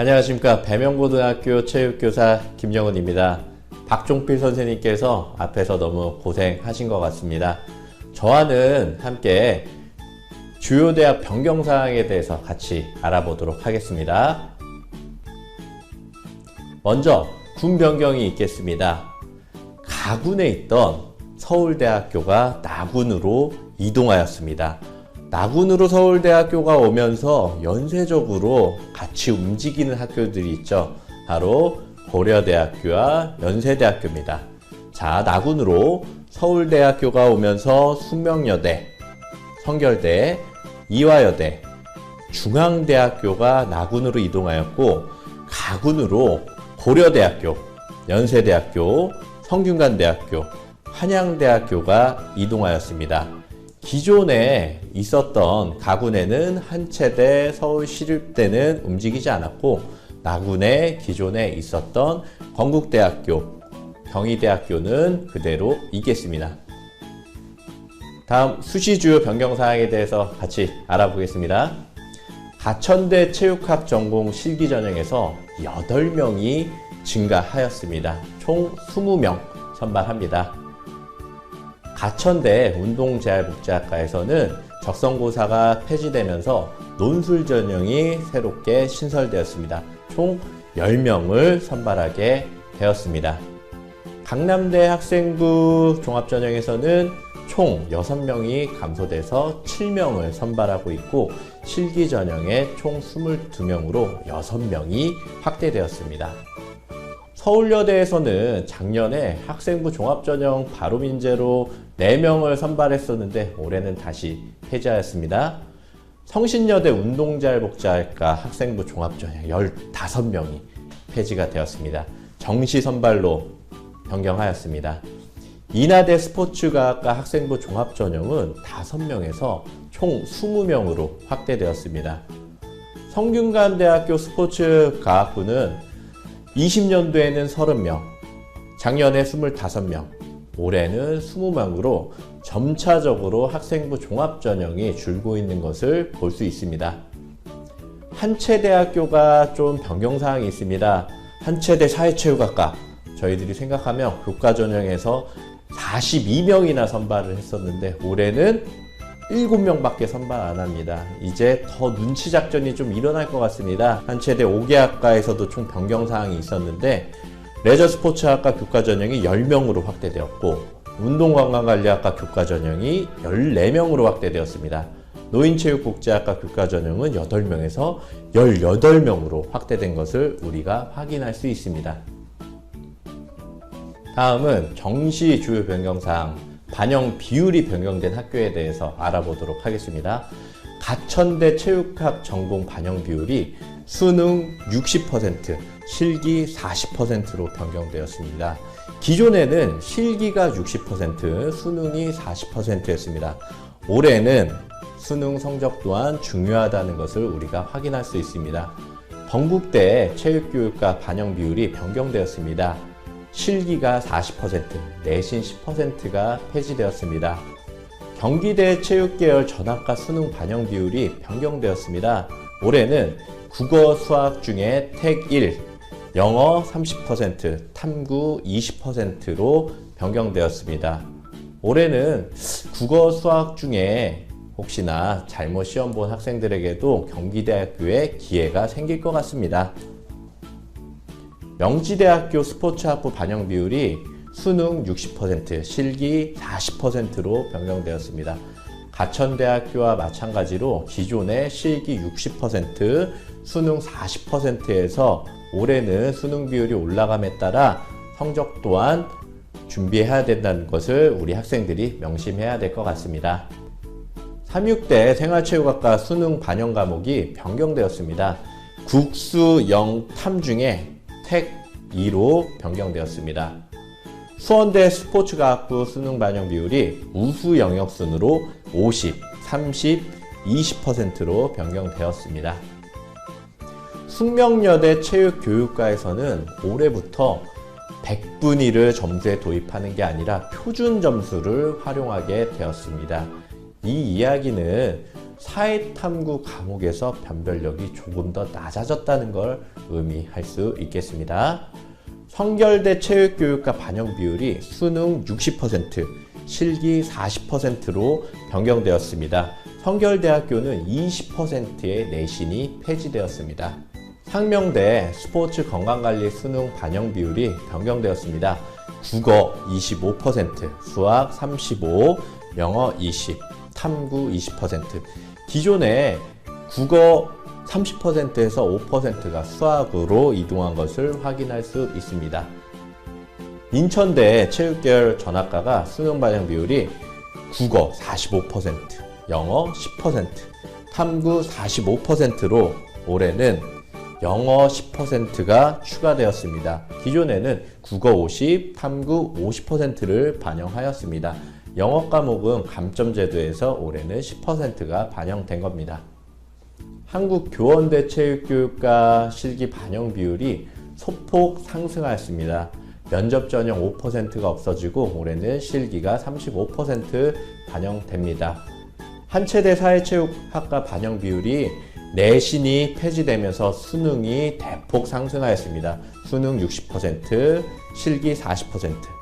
안녕하십니까 배명고등학교 체육교사 김영훈입니다. 박종필 선생님께서 앞에서 너무 고생하신 것 같습니다. 저와는 함께 주요 대학 변경 사항에 대해서 같이 알아보도록 하겠습니다. 먼저 군 변경이 있겠습니다. 가군에 있던 서울대학교가 나군으로 이동하였습니다. 나군으로 서울대학교가 오면서 연쇄적으로 같이 움직이는 학교들이 있죠. 바로 고려대학교와 연세대학교입니다. 자, 나군으로 서울대학교가 오면서 숙명여대, 성결대, 이화여대, 중앙대학교가 나군으로 이동하였고 가군으로 고려대학교, 연세대학교, 성균관대학교, 한양대학교가 이동하였습니다. 기존에 있었던 가군에는 한체대, 서울시립대는 움직이지 않았고 나군에 기존에 있었던 건국대학교, 경희대학교는 그대로 있겠습니다. 다음 수시 주요 변경 사항에 대해서 같이 알아보겠습니다. 가천대 체육학 전공 실기 전형에서 8명이 증가하였습니다. 총 20명 선발합니다. 가천대 운동재활복지학과에서는 적성고사가 폐지되면서 논술 전형이 새롭게 신설되었습니다. 총 10명을 선발하게 되었습니다. 강남대 학생부 종합전형에서는 총 6명이 감소돼서 7명을 선발하고 있고 실기 전형에 총 22명으로 6명이 확대되었습니다. 서울여대에서는 작년에 학생부 종합전형 바로민제로 4명을 선발했었는데 올해는 다시 폐지하였습니다. 성신여대 운동자복지학과 학생부 종합전형 15명이 폐지가 되었습니다. 정시 선발로 변경하였습니다. 인하대 스포츠과학과 학생부 종합전형은 5명에서 총 20명으로 확대되었습니다. 성균관대학교 스포츠과학부는 20년도에는 30명, 작년에 25명, 올해는 20명으로 점차적으로 학생부 종합전형이 줄고 있는 것을 볼 수 있습니다. 한체대학교가 좀 변경사항이 있습니다. 한체대 사회체육학과 저희들이 생각하면 교과전형에서 42명이나 선발을 했었는데 올해는 7명 밖에 선발 안 합니다. 이제 더 눈치 작전이 좀 일어날 것 같습니다. 한체대 5개 학과에서도 총 변경 사항이 있었는데 레저 스포츠 학과 교과 전형이 10명으로 확대되었고 운동관광관리학과 교과 전형이 14명으로 확대되었습니다. 노인체육복지학과 교과 전형은 8명에서 18명으로 확대된 것을 우리가 확인할 수 있습니다. 다음은 정시 주요 변경사항 반영 비율이 변경된 학교에 대해서 알아보도록 하겠습니다. 가천대 체육학 전공 반영 비율이 수능 60%, 실기 40%로 변경되었습니다. 기존에는 실기가 60%, 수능이 40%였습니다. 올해는 수능 성적 또한 중요하다는 것을 우리가 확인할 수 있습니다. 건국대 체육교육과 반영 비율이 변경되었습니다. 실기가 40%, 내신 10%가 폐지되었습니다. 경기대 체육계열 전학과 수능 반영 비율이 변경되었습니다. 올해는 국어, 수학 중에 택 1, 영어 30%, 탐구 20%로 변경되었습니다. 올해는 국어, 수학 중에 혹시나 잘못 시험 본 학생들에게도 경기대학교에 기회가 생길 것 같습니다. 명지대학교 스포츠학부 반영 비율이 수능 60%, 실기 40%로 변경되었습니다. 가천대학교와 마찬가지로 기존의 실기 60%, 수능 40%에서 올해는 수능 비율이 올라감에 따라 성적 또한 준비해야 된다는 것을 우리 학생들이 명심해야 될 것 같습니다. 36대 생활체육학과 수능 반영 과목이 변경되었습니다. 국수, 영, 탐 중에 택 2로 변경되었습니다. 수원대 스포츠과학부 수능 반영 비율이 우수 영역 순으로 50, 30, 20%로 변경되었습니다. 숙명여대 체육교육과에서는 올해부터 100분위를 점수에 도입하는 게 아니라 표준 점수를 활용하게 되었습니다. 이 이야기는 사회탐구 과목에서 변별력이 조금 더 낮아졌다는 걸 의미할 수 있겠습니다. 성결대 체육교육과 반영 비율이 수능 60%, 실기 40%로 변경되었습니다. 성결대학교는 20%의 내신이 폐지되었습니다. 상명대 스포츠 건강관리 수능 반영 비율이 변경되었습니다. 국어 25%, 수학 35, 영어 20, 탐구 20%. 기존에 국어 30%에서 5%가 수학으로 이동한 것을 확인할 수 있습니다. 인천대 체육계열 전학과가 수능 반영 비율이 국어 45%, 영어 10%, 탐구 45%로 올해는 영어 10%가 추가되었습니다. 기존에는 국어 50, 탐구 50%를 반영하였습니다. 영어 과목은 감점 제도에서 올해는 10%가 반영된 겁니다. 한국 교원대 체육교육과 실기 반영 비율이 소폭 상승하였습니다. 면접 전형 5%가 없어지고 올해는 실기가 35% 반영됩니다. 한체대 사회체육학과 반영 비율이 내신이 폐지되면서 수능이 대폭 상승하였습니다. 수능 60%, 실기 40%.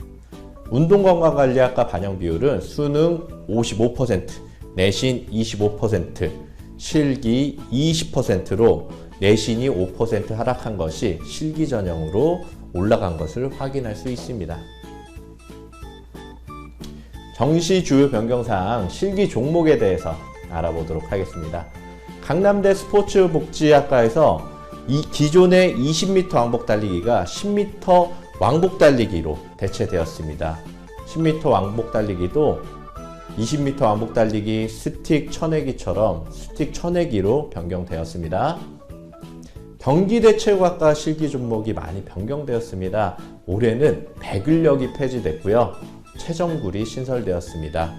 운동건강관리학과 반영 비율은 수능 55%, 내신 25%, 실기 20%로 내신이 5% 하락한 것이 실기 전형으로 올라간 것을 확인할 수 있습니다. 정시 주요 변경사항 실기 종목에 대해서 알아보도록 하겠습니다. 강남대 스포츠복지학과에서 이 기존의 20m 왕복 달리기가 10m 왕복 달리기로 대체되었습니다. 10m 왕복 달리기도 20m 왕복 달리기 스틱 쳐내기처럼 스틱 쳐내기로 변경되었습니다. 경기대 체육학과 실기 종목이 많이 변경되었습니다. 올해는 배근력이 폐지됐고요. 최정굴이 신설되었습니다.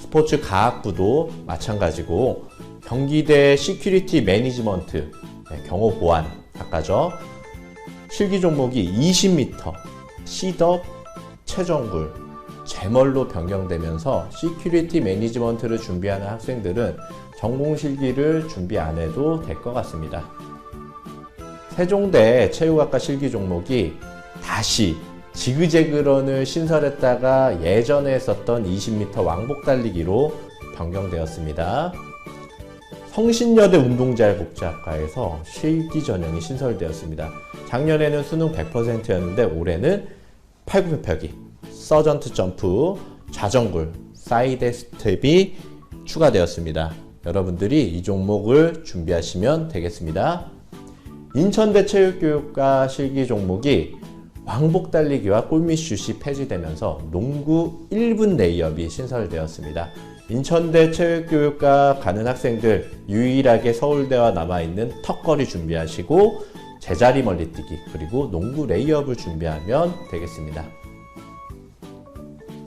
스포츠 과학부도 마찬가지고 경기대 시큐리티 매니지먼트 네, 경호 보안 학과죠. 실기 종목이 20m 시덥 최정굴 제멀로 변경되면서 시큐리티 매니지먼트를 준비하는 학생들은 전공 실기를 준비 안 해도 될 것 같습니다. 세종대 체육학과 실기 종목이 다시 지그재그런을 신설했다가 예전에 했었던 20m 왕복 달리기로 변경되었습니다. 성신여대 운동자복지학과에서 실기 전형이 신설되었습니다. 작년에는 수능 100%였는데 올해는 팔굽혀펴기, 서전트 점프, 자전굴, 사이드 스텝이 추가되었습니다. 여러분들이 이 종목을 준비하시면 되겠습니다. 인천대 체육교육과 실기 종목이 왕복 달리기와 골밑슛이 폐지되면서 농구 1분 레이업이 신설되었습니다. 인천대 체육교육과 가는 학생들 유일하게 서울대와 남아있는 턱걸이 준비하시고 제자리 멀리뛰기 그리고 농구 레이업을 준비하면 되겠습니다.